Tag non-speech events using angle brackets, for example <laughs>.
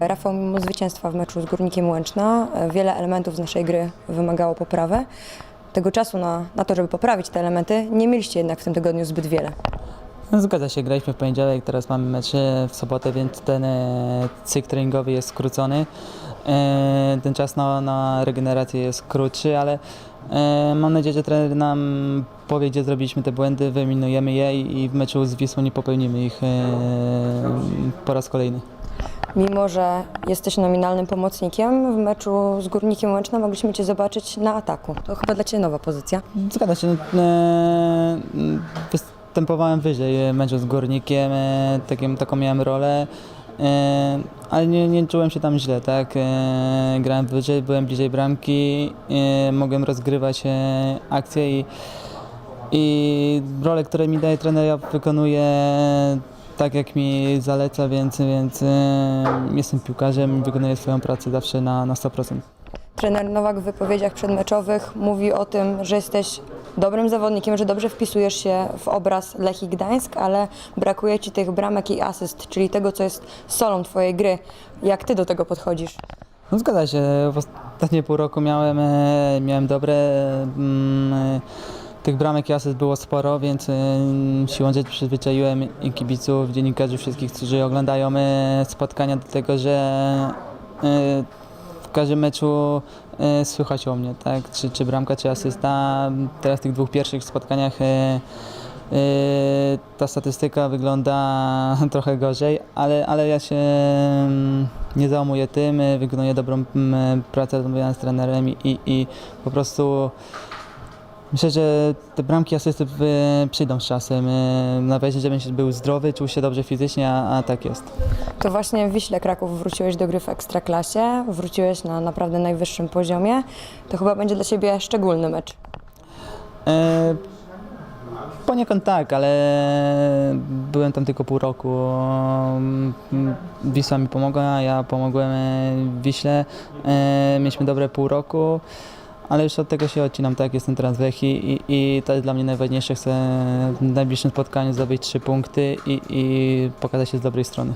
Rafał mimo zwycięstwa w meczu z Górnikiem Łęczna e, wiele elementów z naszej gry wymagało poprawy. Tego czasu na, na to, żeby poprawić te elementy, nie mieliście jednak w tym tygodniu zbyt wiele. No, zgadza się, graliśmy w poniedziałek, teraz mamy mecz e, w sobotę, więc ten e, cykl treningowy jest skrócony. E, ten czas na, na regenerację jest krótszy, ale e, mam nadzieję, że trener nam powie, gdzie zrobiliśmy te błędy, wyeliminujemy je i, i w meczu z Wisłą nie popełnimy ich e, po raz kolejny. Mimo, że jesteś nominalnym pomocnikiem, w meczu z Górnikiem Łęczna mogliśmy Cię zobaczyć na ataku. To chyba dla Ciebie nowa pozycja. Zgadza się. no, E, występowałem wyżej w meczu z Górnikiem, e, takim, taką miałem rolę, e, ale nie, nie czułem się tam źle, tak? E, grałem wyżej, byłem bliżej bramki, e, mogłem rozgrywać e, akcje i, i role, które mi daje trener, ja wykonuję tak, jak mi zaleca, więc, więc e, jestem piłkarzem, wykonuję swoją pracę zawsze na, na 100%. Trener Nowak w wypowiedziach przedmeczowych mówi o tym, że jesteś dobrym zawodnikiem, że dobrze wpisujesz się w obraz Lechii Gdańsk, ale brakuje Ci tych bramek i asyst, czyli tego, co jest solą Twojej gry. Jak Ty do tego podchodzisz? No zgadza się, w ostatnie pół roku miałem, e, miałem dobre, mm, e, tych bramek i asyst było sporo, więc e, siłą rzeczy przyzwyczaiłem i kibiców, dziennikarzy, wszystkich, którzy oglądają spotkania do tego, że każdym meczu e, słychać o mnie, tak? Czy, czy bramka, czy asysta. Teraz w tych dwóch pierwszych spotkaniach e, Yy, Ta statystyka wygląda <laughs> trochę gorzej, ale, ale ja się mm, nie załamuję tym, y, wykonuję dobrą pracę rozmawiałem z trenerem i, i po prostu myślę, że te bramki asysty y, przyjdą z czasem. Y, Nawet żebym się był zdrowy, czuł się dobrze fizycznie, a, a tak jest. To właśnie w Wiśle Kraków wróciłeś do gry w Ekstraklasie, wróciłeś na naprawdę najwyższym poziomie. To chyba będzie dla Ciebie szczególny mecz. E, Poniekąd tak, ale byłem tam tylko pół roku. Wisła mi pomogła, ja pomogłem e, Wiśle. E, Mieliśmy dobre pół roku, ale już od tego się odcinam, tak? Jestem teraz w i, i to jest dla mnie najważniejsze. Chcę w najbliższym spotkaniu zdobyć trzy punkty i, i pokazać się z dobrej strony.